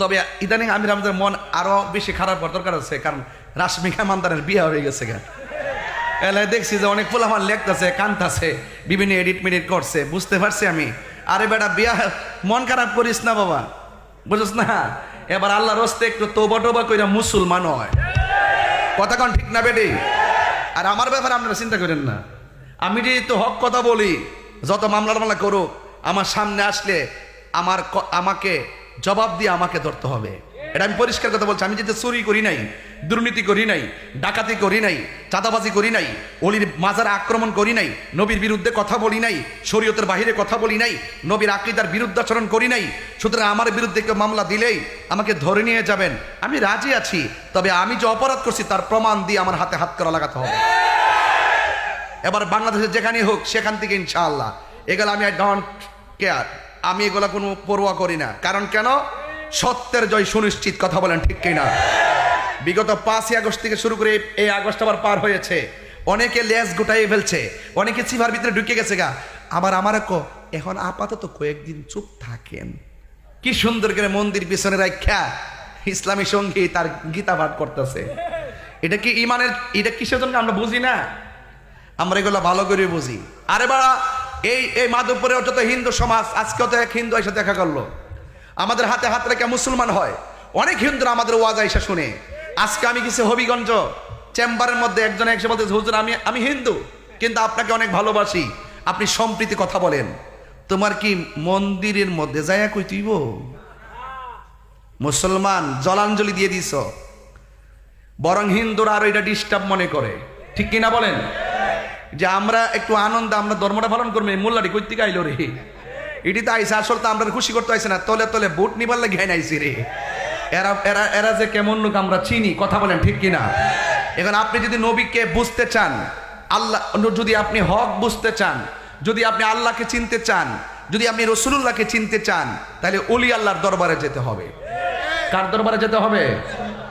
তবে ইদানিং আমির আমাদের মন আরও বেশি খারাপ হওয়ার দরকার আছে, কারণ রাশমিকা মান্দারের বিয়ে হয়ে গেছে গা। এলাকায় দেখছি যে অনেক আমার লেখতেছে, কান্তাছে, বিভিন্ন এডিট মেডিট করছে, বুঝতে পারছি আমি। আরে বেটা, বিয়া মন খারাপ করিস না বাবা, বুঝছ না? এবার আল্লাহ রস্তে একটু তোবা টোবা কইরা মুসলমান হয়। কথা কন ঠিক না বেটি? আর আমার ব্যাপারে আপনারা চিন্তা করেন না। আমি যদি তো হক কথা বলি, যত মামলা মামলা করুক, আমার সামনে আসলে আমার আমাকে জবাব দিয়ে আমাকে ধরতে হবে। এটা আমি পরিষ্কার কথা বলছি। আমি যেটা চুরি করি নাই, দুর্নীতি করি নাই, ডাকাতি করি নাই, চাঁদাবাজি করি নাই, অলির মাজারে আক্রমণ করি নাই, নবীর বিরুদ্ধে কথা বলি নাই, শরীয়তের বাহিরে কথা বলি নাই, নবীর আকিদার বিরুদ্ধাচরণ করি নাই, সুতরাং আমার বিরুদ্ধে কেউ মামলা দিলেই আমাকে ধরে নিয়ে যাবেন। আমি রাজি আছি, তবে আমি যে অপরাধ করছি তার প্রমাণ দিয়ে আমার হাতে হাত করা লাগাতে হবে। এবার বাংলাদেশে যেখানে হোক, সেখান থেকে ইনশাআল্লাহ। এগুলো আমি আই ডোন্ট কেয়ার আমি এগুলো কোনো পরোয়া করি না। কারণ কেন? সত্যের জয় সুনিশ্চিত, কথা বলেন ঠিক কিনা। বিগত পাঁচই আগস্ট থেকে শুরু করে এই আগস্ট আবার পার হয়েছে। অনেকে লেজ গোটাই ফেলছে, অনেকে চিভার ভিতরে ঢুকে গেছে গা। আবার আমার এখন আপাতত কয়েকদিন চুপ থাকেন। কি সুন্দর করে মন্দির পিছনে রাখা ইসলামী সঙ্গী তার গীতা পাঠ করতেছে। এটা কি ইমানের, এটা কিসের জন্য আমরা বুঝি না? আমরা এগুলো ভালো করে বুঝি। আরে বাড়া এই এই মাধবপুরে যত হিন্দু সমাজ, আজকে তো এক হিন্দু এসে দেখা করল। আমাদের হাতে হাত রেখে মুসলমান হয়। অনেক হিন্দুরা আমাদের ওয়াজ আইসা শুনে। আজকে আমি কিছু হবিগঞ্জ চেম্বারের মধ্যে, একজন এসে বলতেছে, হুজুর, আমি আমি হিন্দু, কিন্তু আপনাকে অনেক ভালোবাসি। আপনি সম্প্রীতি কথা বলেন। তোমার কি মন্দিরের মধ্যে যাইয়া কই তুইব মুসলমান জলাঞ্জলি দিয়ে দিছ। বরং হিন্দুরা আরও এটা ডিস্টার্ব মনে করে। ঠিক কিনা বলেন? যে আমরা একটু আনন্দ, আমরা ধর্মটা পালন করব মোল্লাটি থেকে আইলো রে। এটি তো আইসা আসলে তো আমরা খুশি করতে আইসে না, তলে তলে বুট নিবার লাগে আইসি রে। এরা এরা এরা যে কেমন লোক আমরা চিনি, কথা বলেন ঠিক কিনা? এখন আপনি যদি নবীকে বুঝতে চান, আল্লাহ, যদি আপনি হক বুঝতে চান, যদি আপনি আল্লাহকে চিনতে চান, যদি আপনি রসুল্লাহকে চিনতে চান, তাহলে অলি আল্লাহর দরবারে যেতে হবে। কার দরবারে যেতে হবে?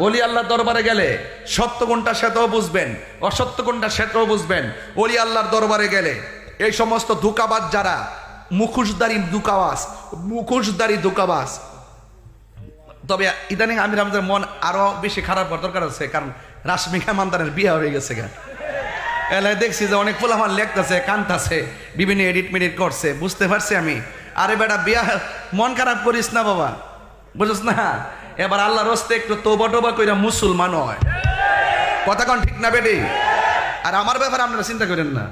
অলি আল্লাহর দরবারে গেলে সত্য কোনটা সেটাও বুঝবেন, অসত্য কোনটা সেটাও বুঝবেন। অলি আল্লাহর দরবারে গেলে এই সমস্ত দুকাবাজ যারা মুখোশদারি দুকাবাস মুখোশদারি দুকাবাস তবে ইদানিং আমির আমাদের মন আরও বেশি খারাপ হওয়ার দরকার আছে, কারণ রাশমিকা মান্দারের বিয়ে হয়ে গেছে এলাকায় দেখছি যে অনেক আমার লেখতেছে, কান্তাছে, বিভিন্ন এডিট মেডিট করছে, বুঝতে পারছি আমি। আরে বেটা, বিয়া মন খারাপ করিস না বাবা, বুঝছ না? এবার আল্লাহ রস্তে একটু তোবা টোবা কইরা মুসলমান হয়। কথা কন ঠিক না বেটি? আর আমার ব্যাপারে আপনারা চিন্তা করেন না।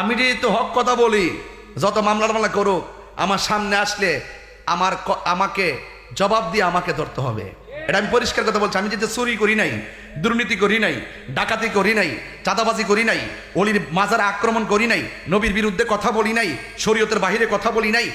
আমি যদি তো হক কথা বলি, যত মামলা মামলা করুক, আমার সামনে আসলে আমার আমাকে জবাব দিয়ে আমাকে ধরতে হবে। এটা আমি পরিষ্কার কথা বলছি, আমি যেটা চুরি করি নাই, দুর্নীতি করি নাই, ডাকাতি করি নাই, চাঁদাবাজি করি নাই, অলির মাজারে আক্রমণ করি নাই, নবীর বিরুদ্ধে কথা বলি নাই, শরীয়তের বাহিরে কথা বলি নাই